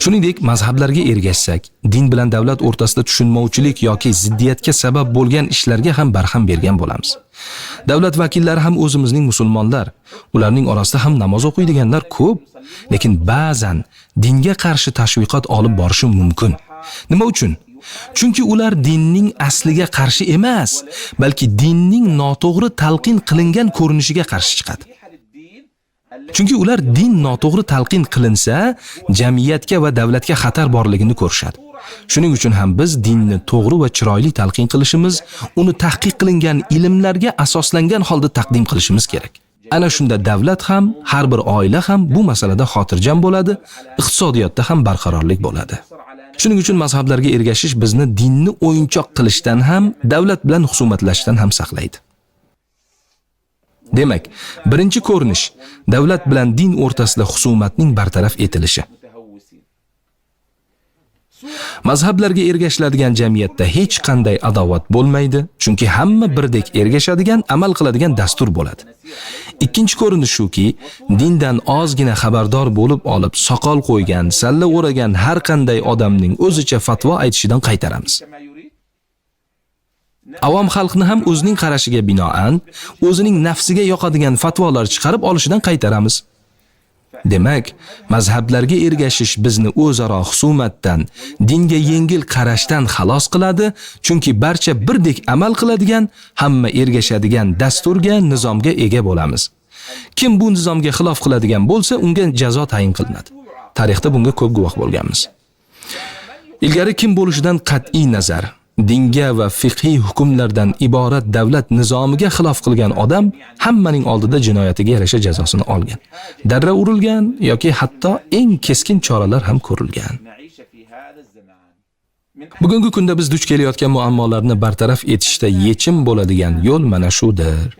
Shuningdek, mazhablarga ergashsak, din bilan davlat o'rtasida tushunmovchilik yoki ziddiyatga sabab bo'lgan ishlarga ham barham bergan bo'lamiz. Davlat vakillari ham o'zimizning musulmonlar, ularning orasida ham namoz o'qiydiganlar ko'p, lekin ba'zan dinga qarshi tashviqot olib borishi mumkin. Nima uchun? Chunki ular dinning asliga qarshi emas, balki dinning noto'g'ri talqin qilingan ko'rinishiga qarshi chiqadi. Chunki ular din noto'g'ri talqin qilinsa, jamiyatga va davlatga xatar borligini ko'rishadi. Shuning uchun ham biz dinni to'g'ri va chiroyli talqin qilishimiz, uni tahqiq qilingan ilmlarga asoslangan holda taqdim qilishimiz kerak. Ana shunda davlat ham, har bir oila ham bu masalada xotirjam bo'ladi, iqtisodiyotda ham barqarorlik bo'ladi. Shuning uchun mazhablarga ergashish bizni dinni o'yinchoq qilishdan ham, davlat bilan husumatlashishdan ham saqlaydi. Demak, birinchi ko'rinish davlat bilan din o'rtasida husumatning bartaraf etilishi. Mazhablarga ergashiladigan jamiyatda hech qanday adovat bo'lmaydi, chunki hamma birdek ergashadigan, amal qiladigan dastur bo'ladi. Ikkinchi ko'rinish shuki, dindan ozgina xabardor bo'lib olib, soqol qo'ygan, salla o'ragan har qanday odamning o'zicha fatvo aytishidan qaytaramiz. Avom xalqni ham o'zining qarashiga binoan, o'zining nafsiga yoqadigan fatvolar chiqarib olishidan qaytaramiz. Demak, mazhablarga ergashish bizni o'zaro husumatdan, dinga yengil qarashdan xalos qiladi, chunki barcha birdek amal qiladigan, hamma ergashadigan dasturga, nizomga ega bo'lamiz. Kim bu nizomga xilof qiladigan bo'lsa, unga jazo tayin qilinadi. Tarixda bunga ko'p guvoh bo'lganmiz. Ilgari kim bo'lishidan qat'iy nazar, dinga va fiqhiy hukmlardan iborat davlat nizomiga xilof qilgan odam hammaning oldida jinoyatiga yarasha jazosini olgan. Darra urilgan yoki hatto eng keskin choralar ham ko'rilgan. Bugungi kunda biz duch kelayotgan muammolarni bartaraf etishda yechim bo'ladigan yo'l mana shudir.